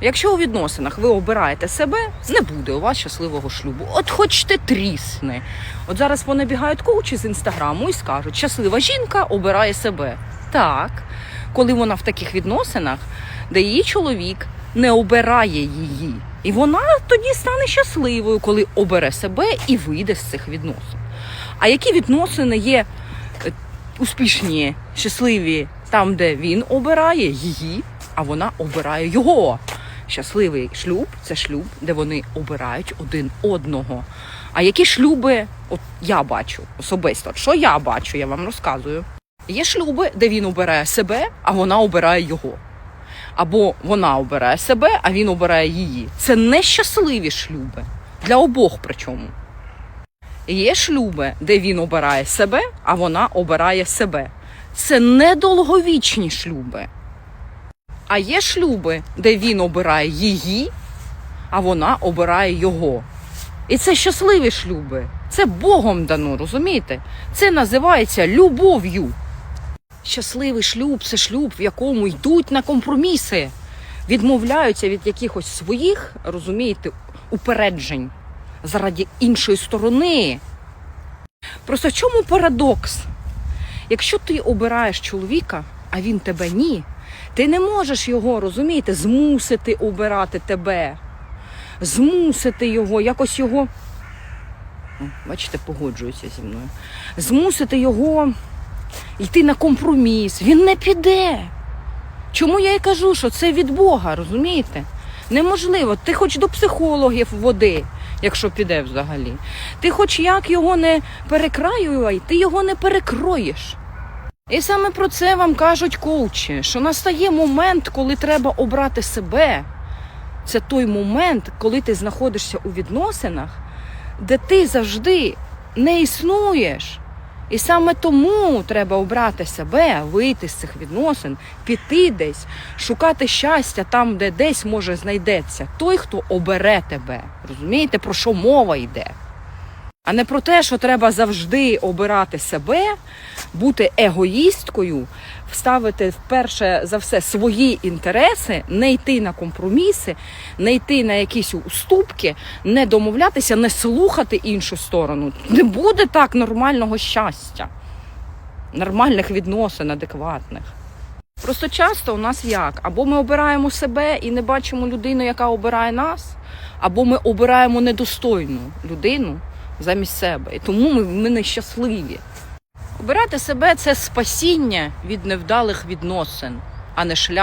Якщо у відносинах ви обираєте себе, не буде у вас щасливого шлюбу. От хочете трісни. От зараз понабігають коучі з інстаграму і скажуть, щаслива жінка обирає себе. Так, коли вона в таких відносинах, де її чоловік не обирає її. І вона тоді стане щасливою, коли обере себе і вийде з цих відносин. А які відносини є е, успішні, щасливі там, де він обирає її, а вона обирає його. Щасливий шлюб це шлюб, де вони обирають один одного. А які шлюби, от я бачу особисто, що я бачу, я вам розказую. Є шлюби, де він обирає себе, а вона обирає його. Або вона обирає себе, а він обирає її. Це нещасливі шлюби для обох причому. Є шлюби, де він обирає себе, а вона обирає себе. Це недолговічні шлюби. А є шлюби, де він обирає її, а вона обирає його. І це щасливі шлюби. Це Богом дано, розумієте? Це називається любов'ю. Щасливий шлюб це шлюб, в якому йдуть на компроміси, відмовляються від якихось своїх, розумієте, упереджень заради іншої сторони. Просто в чому парадокс? Якщо ти обираєш чоловіка, а він тебе ні, ти не можеш його, розумієте, змусити обирати тебе, змусити його, якось його. Бачите, погоджується зі мною. Змусити його йти на компроміс. Він не піде. Чому я і кажу, що це від Бога, розумієте? Неможливо. Ти хоч до психологів води, якщо піде взагалі. Ти хоч як його не перекраювай, ти його не перекроїш. І саме про це вам кажуть коучі, що настає момент, коли треба обрати себе. Це той момент, коли ти знаходишся у відносинах, де ти завжди не існуєш. І саме тому треба обрати себе, вийти з цих відносин, піти десь, шукати щастя там, де десь може знайдеться той, хто обере тебе. Розумієте, про що мова йде? А не про те, що треба завжди обирати себе, бути егоїсткою, вставити вперше за все свої інтереси, не йти на компроміси, не йти на якісь уступки, не домовлятися, не слухати іншу сторону. Не буде так нормального щастя, нормальних відносин, адекватних. Просто часто у нас як? Або ми обираємо себе і не бачимо людину, яка обирає нас, або ми обираємо недостойну людину замість себе. І тому ми, ми нещасливі. Обирати себе це спасіння від невдалих відносин, а не шлях.